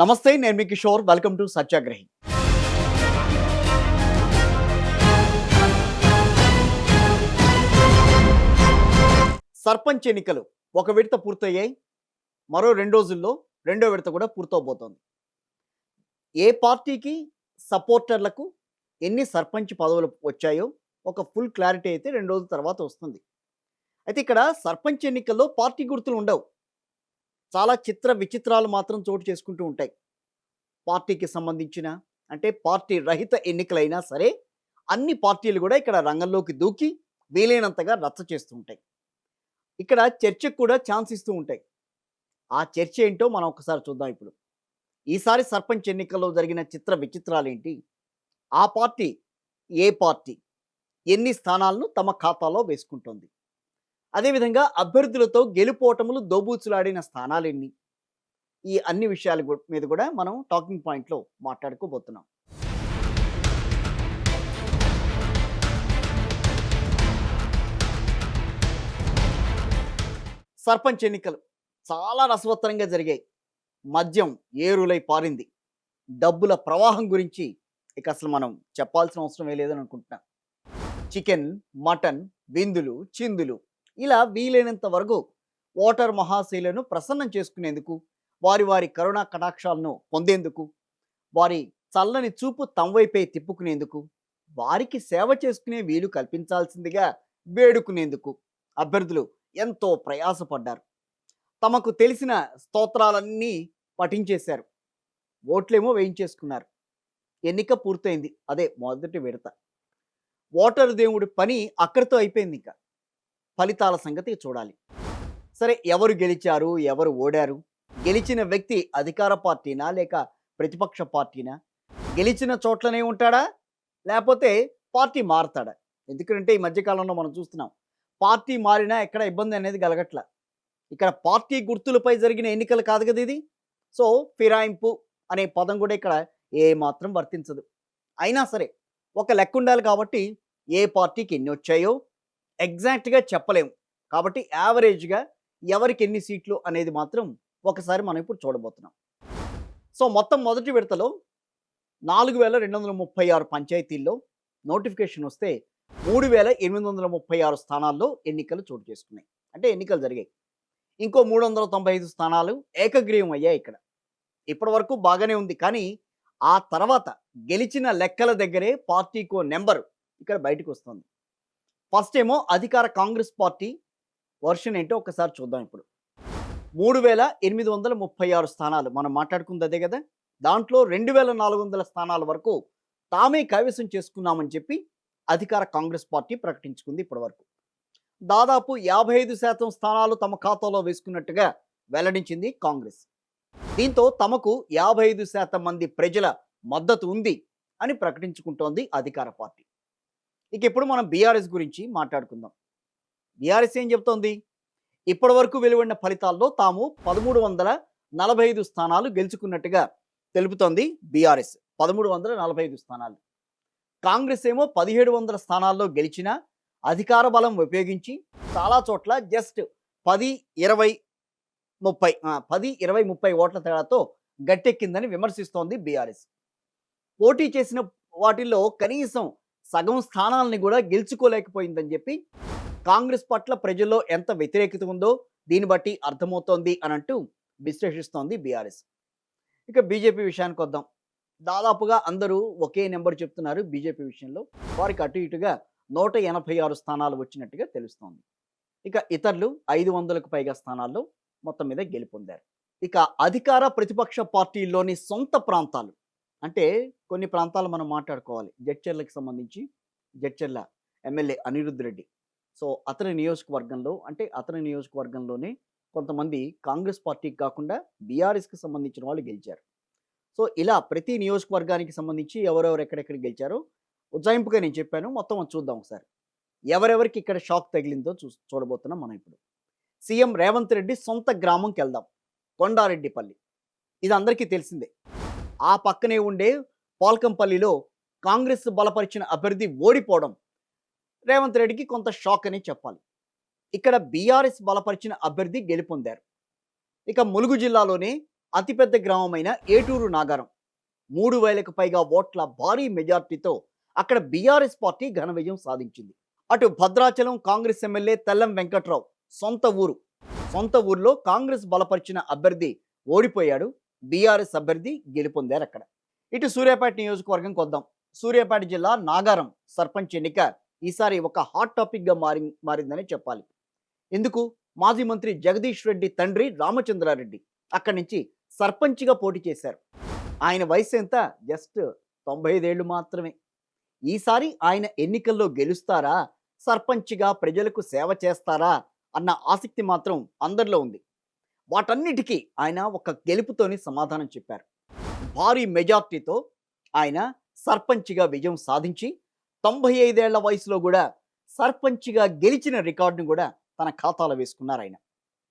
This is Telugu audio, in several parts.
నమస్తే నేను మీ Kishore. Welcome to Satyagrahi. Sarpanch ఎన్నికలు ఒక విడత పూర్తయ్యాయి. మరో రెండు రోజుల్లో రెండో విడత కూడా పూర్తవబోతోంది. ఏ పార్టీకి సపోర్టర్లకు ఎన్ని సర్పంచ్ పదవులు వచ్చాయో ఒక ఫుల్ క్లారిటీ అయితే రెండు రోజుల తర్వాత వస్తుంది. అయితే ఇక్కడ సర్పంచ్ ఎన్నికల్లో పార్టీ గుర్తులు ఉండవు. చాలా చిత్ర విచిత్రాలు మాత్రం చోటు చేసుకుంటూ ఉంటాయి. పార్టీకి సంబంధించిన అంటే పార్టీ రహిత ఎన్నికలైనా సరే అన్ని పార్టీలు కూడా ఇక్కడ రంగంలోకి దూకి వీలైనంతగా రచ్చ చేస్తూ ఉంటాయి. ఇక్కడ చర్చకు కూడా ఛాన్స్ ఇస్తూ ఉంటాయి. ఆ చర్చ ఏంటో మనం ఒకసారి చూద్దాం ఇప్పుడు. ఈసారి సర్పంచ్ ఎన్నికల్లో జరిగిన చిత్ర విచిత్రాలు ఏంటి ఆ పార్టీ ఏ పార్టీ ఎన్ని స్థానాలను తమ ఖాతాలో వేసుకుంటోంది? అదేవిధంగా అభ్యర్థులతో గెలుపోటములు దోబూచులాడిన స్థానాలన్ని? ఈ అన్ని విషయాల మీద కూడా మనం టాకింగ్ పాయింట్లో మాట్లాడుకోబోతున్నాం. సర్పంచ్ ఎన్నికలు చాలా రసవత్తరంగా జరిగాయి. మద్యం ఏరులై పారింది. డబ్బుల ప్రవాహం గురించి ఇక అసలు మనం చెప్పాల్సిన అవసరం లేదని అనుకుంటున్నాం చికెన్ మటన్ విందులు చిందులు ఇలా వీలైనంత వరకు ఓటర్ మహాశైలను ప్రసన్నం చేసుకునేందుకు వారి వారి కరుణా కటాక్షాలను పొందేందుకు వారి చల్లని చూపు తమవైపై తిప్పుకునేందుకు వారికి సేవ చేసుకునే వీలు కల్పించాల్సిందిగా వేడుకునేందుకు అభ్యర్థులు ఎంతో ప్రయాసపడ్డారు. తమకు తెలిసిన స్తోత్రాలన్నీ పఠించేశారు. ఓట్లేమో వేయించేసుకున్నారు. ఎన్నిక పూర్తయింది. అదే మొదటి విడత. ఓటరు దేవుడి పని అక్కడితో అయిపోయింది ఇంకా. ఫలితాల సంగతి చూడాలి. సరే ఎవరు గెలిచారు? ఎవరు ఓడారు? గెలిచిన వ్యక్తి అధికార పార్టీనా? లేక ప్రతిపక్ష పార్టీనా? గెలిచిన చోట్లనే ఉంటాడా? లేకపోతే పార్టీ మారుతాడా? ఎందుకంటే ఈ మధ్యకాలంలో మనం చూస్తున్నాం పార్టీ మారినా ఎక్కడ ఇబ్బంది అనేది కలగట్ల. ఇక్కడ పార్టీ గుర్తులపై జరిగిన ఎన్నికలు కాదు కదా ఇది. సో ఫిరాయింపు అనే పదం కూడా ఇక్కడ ఏ మాత్రం వర్తించదు. అయినా సరే ఒక లెక్క ఉండాలి కాబట్టి ఏ పార్టీకి ఎన్ని వచ్చాయో ఎగ్జాక్ట్గా చెప్పలేము. కాబట్టి యావరేజ్గా ఎవరికి ఎన్ని సీట్లు అనేది మాత్రం ఒకసారి మనం ఇప్పుడు చూడబోతున్నాం. సో మొత్తం మొదటి విడతలో నాలుగు వేల రెండు వందల ముప్పై ఆరు పంచాయతీల్లో నోటిఫికేషన్ వస్తే మూడు వేల ఎనిమిది వందల ముప్పై ఆరు స్థానాల్లో ఎన్నికలు చోటు చేసుకున్నాయి. అంటే ఎన్నికలు జరిగాయి. ఇంకో మూడు వందల తొంభై ఐదు స్థానాలు ఏకగ్రీవం అయ్యాయి ఇక్కడ. ఇప్పటి వరకు బాగానే ఉంది. కానీ ఆ తర్వాత గెలిచిన లెక్కల దగ్గరే పార్టీకో నెంబర్ ఇక్కడ బయటకు వస్తుంది. ఫస్ట్ ఏమో అధికార కాంగ్రెస్ పార్టీ వర్షన్ ఏంటో ఒకసారి చూద్దాం ఇప్పుడు. మూడు వేల ఎనిమిది వందల ముప్పై ఆరు స్థానాలు. మనం మాట్లాడుకుంది అదే కదా? దాంట్లో రెండు వేల నాలుగు వందల స్థానాల వరకు తామే కైవసం చేసుకున్నామని చెప్పి అధికార కాంగ్రెస్ పార్టీ ప్రకటించుకుంది ఇప్పటివరకు. దాదాపు యాభై ఐదు శాతం స్థానాలు తమ ఖాతాలో వేసుకున్నట్టుగా వెల్లడించింది కాంగ్రెస్. దీంతో తమకు యాభై ఐదు శాతం మంది ప్రజల మద్దతు ఉంది అని ప్రకటించుకుంటోంది అధికార పార్టీ. ఇక ఇప్పుడు మనం బీఆర్ఎస్ గురించి మాట్లాడుకుందాం. బీఆర్ఎస్ ఏం చెప్తోంది? ఇప్పటి వరకు వెలువడిన ఫలితాల్లో తాము పదమూడు వందల నలభై ఐదు స్థానాలు గెలుచుకున్నట్టుగా తెలుపుతోంది బీఆర్ఎస్. పదమూడు వందల నలభై ఐదు స్థానాలు. కాంగ్రెస్ ఏమో పదిహేడు వందల స్థానాల్లో గెలిచిన అధికార బలం ఉపయోగించి చాలా చోట్ల జస్ట్ పది ఇరవై ముప్పై పది ఇరవై ముప్పై ఓట్ల తేడాతో గట్టెక్కిందని విమర్శిస్తోంది బీఆర్ఎస్. పోటీ చేసిన వాటిల్లో కనీసం సగం స్థానాలని కూడా గెలుచుకోలేకపోయిందని చెప్పి కాంగ్రెస్ పట్ల ప్రజల్లో ఎంత వ్యతిరేకత ఉందో దీన్ని బట్టి అర్థమవుతోంది అని అంటూ విశ్లేషిస్తోంది బీఆర్ఎస్. ఇక బీజేపీ విషయానికి వద్దాం. దాదాపుగా అందరూ ఒకే నెంబర్ చెప్తున్నారు బీజేపీ విషయంలో. వారికి అటు ఇటుగా నూట ఎనభై ఆరు స్థానాలు వచ్చినట్టుగా తెలుస్తోంది. ఇక ఇతరులు ఐదు వందలకు పైగా స్థానాల్లో మొత్తం మీద గెలుపొందారు. ఇక అధికార ప్రతిపక్ష పార్టీల్లోని సొంత ప్రాంతాలు అంటే కొన్ని ప్రాంతాలు మనం మాట్లాడుకోవాలి. జడ్చర్లకు సంబంధించి జడ్చర్ల ఎమ్మెల్యే అనిరుద్ధ్ రెడ్డి. సో అతని నియోజకవర్గంలో అంటే అతని నియోజకవర్గంలోనే కొంతమంది కాంగ్రెస్ పార్టీకి కాకుండా బీఆర్ఎస్కి సంబంధించిన వాళ్ళు గెలిచారు. సో ఇలా ప్రతి నియోజకవర్గానికి సంబంధించి ఎవరెవరు ఎక్కడెక్కడ గెలిచారో ఉజ్జాయింపుగా నేను చెప్పాను. మొత్తం అది చూద్దాం ఒకసారి. ఎవరెవరికి ఇక్కడ షాక్ తగిలిందో చూ చూడబోతున్నాం మనం ఇప్పుడు. సీఎం రేవంత్ రెడ్డి సొంత గ్రామంకి వెళ్దాం కొండారెడ్డిపల్లి. ఇది అందరికీ తెలిసిందే. ఆ పక్కనే ఉండే పాల్కంపల్లిలో కాంగ్రెస్ బలపరిచిన అభ్యర్థి ఓడిపోవడం రేవంత్ రెడ్డికి కొంత షాక్ అని చెప్పాలి. ఇక్కడ బీఆర్ఎస్ బలపరిచిన అభ్యర్థి గెలుపొందారు. ఇక ములుగు జిల్లాలోనే అతిపెద్ద గ్రామమైన ఏటూరు నాగారం మూడు వేలకు పైగా ఓట్ల భారీ మెజార్టీతో అక్కడ బీఆర్ఎస్ పార్టీ ఘన విజయం సాధించింది. అటు భద్రాచలం కాంగ్రెస్ ఎమ్మెల్యే తెల్లం వెంకట్రావు సొంత ఊరు సొంత ఊర్లో కాంగ్రెస్ బలపరిచిన అభ్యర్థి ఓడిపోయాడు బీఆర్ఎస్ అభ్యర్థి గెలుపొందారు అక్కడ ఇటు సూర్యాపేట నియోజకవర్గం కొద్దాం. సూర్యాపేట జిల్లా నాగారం సర్పంచ్ ఎన్నిక ఈసారి ఒక హాట్ టాపిక్గా మారి మారిందని చెప్పాలి. ఎందుకు? మాజీ మంత్రి జగదీష్ రెడ్డి తండ్రి రామచంద్రారెడ్డి అక్కడి నుంచి సర్పంచ్గా పోటీ చేశారు. ఆయన వయసు ఎంత? జస్ట్ తొంభై ఐదేళ్ళు మాత్రమే. ఈసారి ఆయన ఎన్నికల్లో గెలుస్తారా? సర్పంచ్గా ప్రజలకు సేవ చేస్తారా? అన్న ఆసక్తి మాత్రం అందరిలో ఉంది. వాటన్నిటికీ ఆయన ఒక గెలుపుతోని సమాధానం చెప్పారు. భారీ మెజార్టీతో ఆయన సర్పంచ్గా విజయం సాధించి తొంభై ఐదేళ్ళ వయసులో కూడా సర్పంచ్గా గెలిచిన రికార్డును కూడా తన ఖాతాలో వేసుకున్నారు ఆయన.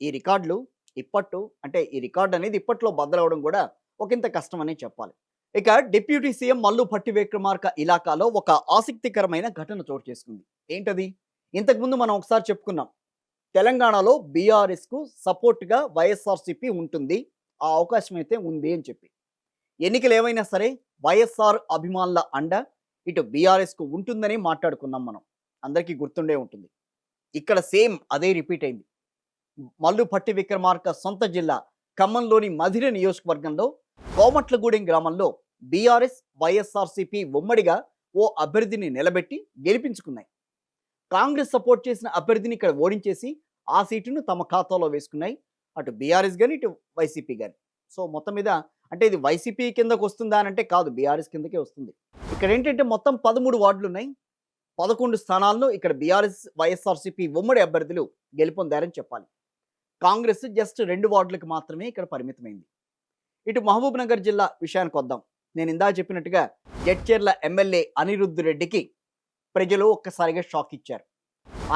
ఈ రికార్డులు ఇప్పట్లో అంటే ఈ రికార్డు అనేది ఇప్పట్లో బద్దలవడం కూడా ఒకంత కష్టమనే చెప్పాలి. ఇక డిప్యూటీ సీఎం మల్లు భట్టి విక్రమార్క ఇలాకాలో ఒక ఆసక్తికరమైన ఘటన చోటు చేసుకుంది. ఏంటది? ఇంతకుముందు మనం ఒకసారి చెప్పుకున్నాం. తెలంగాణలో బీఆర్ఎస్కు సపోర్ట్గా వైఎస్ఆర్సీపీ ఉంటుంది ఆ అవకాశం అయితే ఉంది అని చెప్పి. ఎన్నికలు ఏమైనా సరే వైఎస్ఆర్ అభిమానుల అండ ఇటు బీఆర్ఎస్కు ఉంటుందని మాట్లాడుకున్నాం మనం. అందరికీ గుర్తుండే ఉంటుంది. ఇక్కడ సేమ్ అదే రిపీట్ అయింది. మల్లుపట్టి విక్రమార్క సొంత జిల్లా ఖమ్మంలోని మధిర నియోజకవర్గంలో కోమట్లగూడెం గ్రామంలో బీఆర్ఎస్ వైఎస్ఆర్సీపీ ఉమ్మడిగా ఓ అభ్యర్థిని నిలబెట్టి గెలిపించుకున్నాయి. కాంగ్రెస్ సపోర్ట్ చేసిన అభ్యర్థిని ఇక్కడ ఓడించేసి ఆ సీటును తమ ఖాతాలో వేసుకున్నాయి. అటు బీఆర్ఎస్ కానీ ఇటు వైసీపీ కానీ సో మొత్తం మీద అంటే ఇది వైసీపీ కిందకు వస్తుందా అని అంటే కాదు బీఆర్ఎస్ కిందకే వస్తుంది. ఇక్కడ ఏంటంటే మొత్తం పదమూడు వార్డులు ఉన్నాయి పదకొండు స్థానాల్లో ఇక్కడ బీఆర్ఎస్ వైఎస్ఆర్సీపీ ఉమ్మడి అభ్యర్థులు గెలుపొందారని చెప్పాలి. కాంగ్రెస్ జస్ట్ రెండు వార్డులకు మాత్రమే ఇక్కడ పరిమితమైంది. ఇటు మహబూబ్ నగర్ జిల్లా విషయానికి వద్దాం. నేను ఇందా చెప్పినట్టుగా జడ్చర్ల ఎమ్మెల్యే అనిరుద్ధ్ రెడ్డికి ప్రజలు ఒక్కసారిగా షాక్ ఇచ్చారు.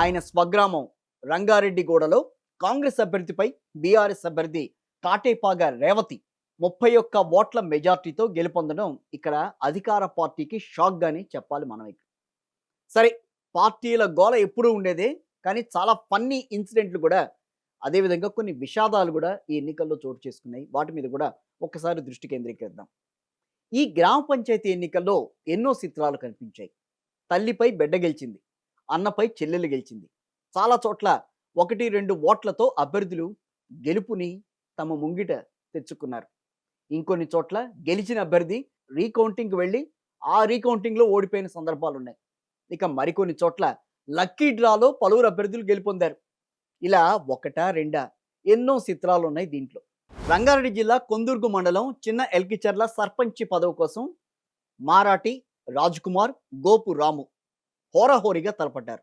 ఆయన స్వగ్రామం రంగారెడ్డిగూడలో కాంగ్రెస్ అభ్యర్థిపై బీఆర్ఎస్ అభ్యర్థి కాటేపాగా రేవతి ముప్పై ఒక్క ఓట్ల మెజార్టీతో గెలుపొందడం ఇక్కడ అధికార పార్టీకి షాక్ గాని చెప్పాలి మనం ఇక్కడ సరే పార్టీల గోల ఎప్పుడూ ఉండేదే కానీ చాలా ఫన్నీ ఇన్సిడెంట్లు కూడా అదేవిధంగా కొన్ని విషాదాలు కూడా ఈ ఎన్నికల్లో చోటు చేసుకున్నాయి. వాటి మీద కూడా ఒక్కసారి దృష్టి కేంద్రీకరిద్దాం. ఈ గ్రామ పంచాయతీ ఎన్నికల్లో ఎన్నో చిత్రాలు కనిపించాయి. తల్లిపై బిడ్డ గెలిచింది అన్నపై చెల్లెలు గెలిచింది. చాలా చోట్ల ఒకటి రెండు ఓట్లతో అభ్యర్థులు గెలుపుని తమ ముంగిట తెచ్చుకున్నారు. ఇంకొన్ని చోట్ల గెలిచిన అభ్యర్థి రీకౌంటింగ్కి వెళ్ళి ఆ రీకౌంటింగ్లో ఓడిపోయిన సందర్భాలు ఉన్నాయి ఇక మరికొన్ని చోట్ల లక్కీ డ్రాలో పలువురు అభ్యర్థులు గెలుపొందారు. ఇలా ఒకటా రెండా ఎన్నో చిత్రాలు ఉన్నాయి దీంట్లో. రంగారెడ్డి జిల్లా కొందుర్గు మండలం చిన్న ఎల్కిచర్ల సర్పంచి పదవి కోసం మారాటి రాజ్కుమార్ గోపు రాము హోరాహోరీగా తలపడ్డారు.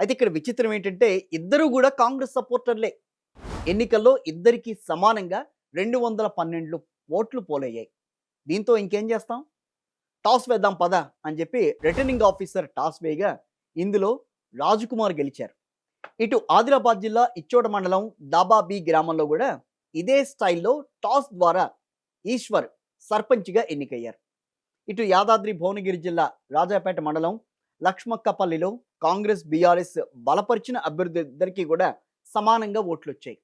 అయితే ఇక్కడ విచిత్రం ఏంటంటే ఇద్దరు కూడా కాంగ్రెస్ సపోర్టర్లే. ఎన్నికల్లో ఇద్దరికి సమానంగా రెండు వందల పన్నెండు ఓట్లు పోలయ్యాయి. దీంతో ఇంకేం చేస్తాం? టాస్ వేద్దాం పద అని చెప్పి రిటర్నింగ్ ఆఫీసర్ టాస్ వేయగా ఇందులో రాజకుమార్ గెలిచారు. ఇటు ఆదిలాబాద్ జిల్లా ఇచ్చోట మండలం దాబాబీ గ్రామంలో కూడా ఇదే స్టైల్లో టాస్ ద్వారా ఈశ్వర్ సర్పంచ్గా ఎన్నికయ్యారు. ఇటు యాదాద్రి భువనగిరి జిల్లా రాజాపేట మండలం లక్ష్మక్కపల్లిలో కాంగ్రెస్ బీఆర్ఎస్ బలపరిచిన అభ్యర్థి ఇద్దరికీ కూడా సమానంగా ఓట్లు వచ్చాయి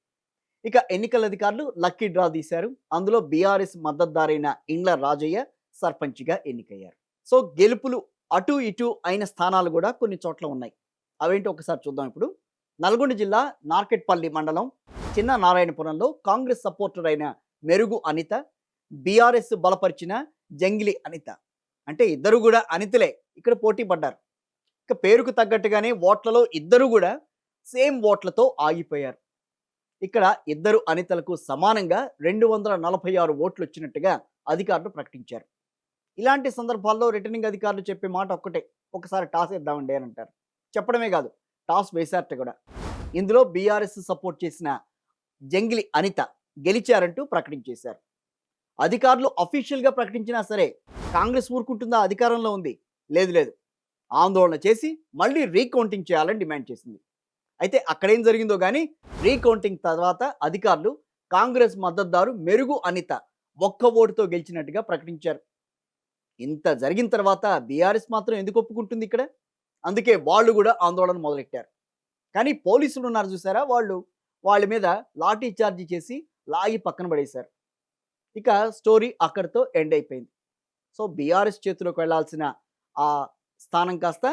ఇక ఎన్నికల అధికారులు లక్కీ డ్రా తీశారు. అందులో బీఆర్ఎస్ మద్దతుదారైన ఇండ్ల రాజయ్య సర్పంచ్గా ఎన్నికయ్యారు. సో గెలుపులు అటు ఇటు అయిన స్థానాలు కూడా కొన్ని చోట్ల ఉన్నాయి. అవేంటి ఒకసారి చూద్దాం ఇప్పుడు. నల్గొండ జిల్లా నార్కెట్పల్లి మండలం చిన్న నారాయణపురంలో కాంగ్రెస్ సపోర్టర్ అయిన మెరుగు అనిత బీఆర్ఎస్ బలపరిచిన జంగిలి అనిత. అంటే ఇద్దరు కూడా అనితలే. ఇక్కడ పోటీ పడ్డారు. ఇక పేరుకు తగ్గట్టుగానే ఓట్లలో ఇద్దరు కూడా సేమ్ ఓట్లతో ఆగిపోయారు. ఇక్కడ ఇద్దరు అనితలకు సమానంగా రెండు వందల నలభై ఆరు ఓట్లు వచ్చినట్టుగా అధికారులు ప్రకటించారు. ఇలాంటి సందర్భాల్లో రిటర్నింగ్ అధికారులు చెప్పే మాట ఒక్కటే ఒకసారి టాస్ ఇద్దామండి అని అంటారు. చెప్పడమే కాదు టాస్ వేశారట కూడా. ఇందులో బీఆర్ఎస్ సపోర్ట్ చేసిన జంగిలి అనిత గెలిచారంటూ ప్రకటించేశారు. అధికారులు అఫీషియల్గా ప్రకటించినా సరే కాంగ్రెస్ ఊరుకుంటుందా అధికారంలో ఉంది? లేదు లేదు. ఆందోళన చేసి మళ్ళీ రీకౌంటింగ్ చేయాలని డిమాండ్ చేసింది. అయితే అక్కడేం జరిగిందో కానీ రీకౌంటింగ్ తర్వాత అధికారులు కాంగ్రెస్ మద్దతుదారు మెరుగు అనిత ఒక్క ఓటుతో గెలిచినట్టుగా ప్రకటించారు. ఇంత జరిగిన తర్వాత బీఆర్ఎస్ మాత్రం ఎందుకు ఒప్పుకుంటుంది ఇక్కడ? అందుకే వాళ్ళు కూడా ఆందోళన మొదలెట్టారు. కానీ పోలీసులు ఉన్నారు చూసారా వాళ్ళు? వాళ్ళ మీద లాఠీ చార్జీ చేసి లాగి పక్కన పడేశారు. ఇక స్టోరీ అక్కడితో ఎండ్ అయిపోయింది. సో బీఆర్ఎస్ చేతిలోకి వెళ్ళాల్సిన ఆ స్థానం కాస్త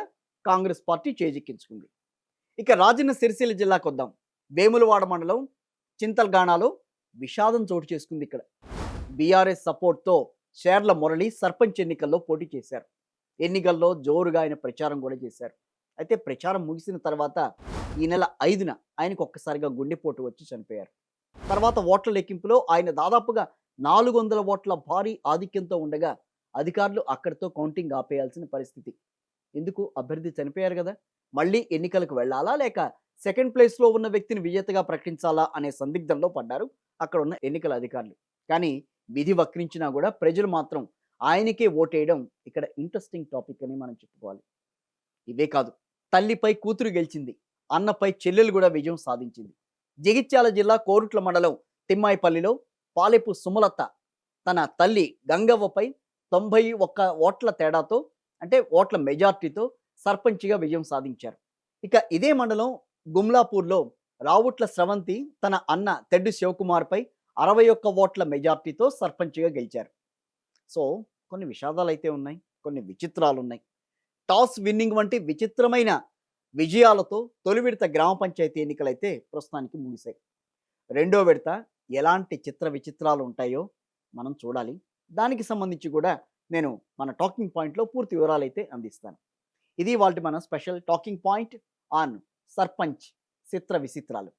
కాంగ్రెస్ పార్టీ చేజిక్కించుకుంది. ఇక రాజన్న సిరిసిల్ల జిల్లాకు వద్దాం. వేములవాడ మండలం చింతల్గాణాలో విషాదం చోటు చేసుకుంది ఇక్కడ. బీఆర్ఎస్ సపోర్ట్తో షేర్ల మురళి సర్పంచ్ ఎన్నికల్లో పోటీ చేశారు. ఎన్నికల్లో జోరుగా ఆయన ప్రచారం కూడా చేశారు. అయితే ప్రచారం ముగిసిన తర్వాత ఈ నెల ఐదున ఆయనకు ఒక్కసారిగా గుండెపోటు వచ్చి చనిపోయారు. తర్వాత ఓట్ల లెక్కింపులో ఆయన దాదాపుగా నాలుగు వందల ఓట్ల భారీ ఆధిక్యంతో ఉండగా అధికారులు అక్కడితో కౌంటింగ్ ఆపేయాల్సిన పరిస్థితి. ఎందుకు? అభ్యర్థి చనిపోయారు కదా. మళ్ళీ ఎన్నికలకు వెళ్ళాలా? లేక సెకండ్ ప్లేస్లో ఉన్న వ్యక్తిని విజేతగా ప్రకటించాలా? అనే సందిగ్ధంలో పడ్డారు అక్కడ ఉన్న ఎన్నికల అధికారులు. కానీ విధి వక్రించినా కూడా ప్రజలు మాత్రం ఆయనకే ఓటేయడం ఇక్కడ ఇంట్రెస్టింగ్ టాపిక్ అని మనం చెప్పుకోవాలి. ఇవే కాదు తల్లిపై కూతురు గెలిచింది అన్నపై చెల్లెలు కూడా విజయం సాధించింది. జగిత్యాల జిల్లా కోరుట్ల మండలం తిమ్మాయిపల్లిలో పాలెపు సుమలత తన తల్లి గంగవ్వపై తొంభై ఒక్క ఓట్ల తేడాతో అంటే ఓట్ల మెజార్టీతో సర్పంచ్గా విజయం సాధించారు. ఇక ఇదే మండలం గుమ్లాపూర్లో రావుట్ల స్రవంతి తన అన్న తెడ్డు శివకుమార్పై అరవై ఒక్క ఓట్ల మెజార్టీతో సర్పంచ్గా గెలిచారు. సో కొన్ని విషాదాలు అయితే ఉన్నాయి కొన్ని విచిత్రాలు ఉన్నాయి టాస్ విన్నింగ్ వంటి విచిత్రమైన విజయాలతో తొలి విడత గ్రామ పంచాయతీ ఎన్నికలైతే ప్రస్తుతానికి ముగిశాయి. రెండో విడత ఎలాంటి చిత్ర విచిత్రాలు ఉంటాయో మనం చూడాలి. దానికి సంబంధించి కూడా నేను మన టాకింగ్ పాయింట్లో పూర్తి వివరాలు అయితే అందిస్తాను. ఇది వాళ్ళ మన special talking point on sarpanch Chitra విచిత్రాలు.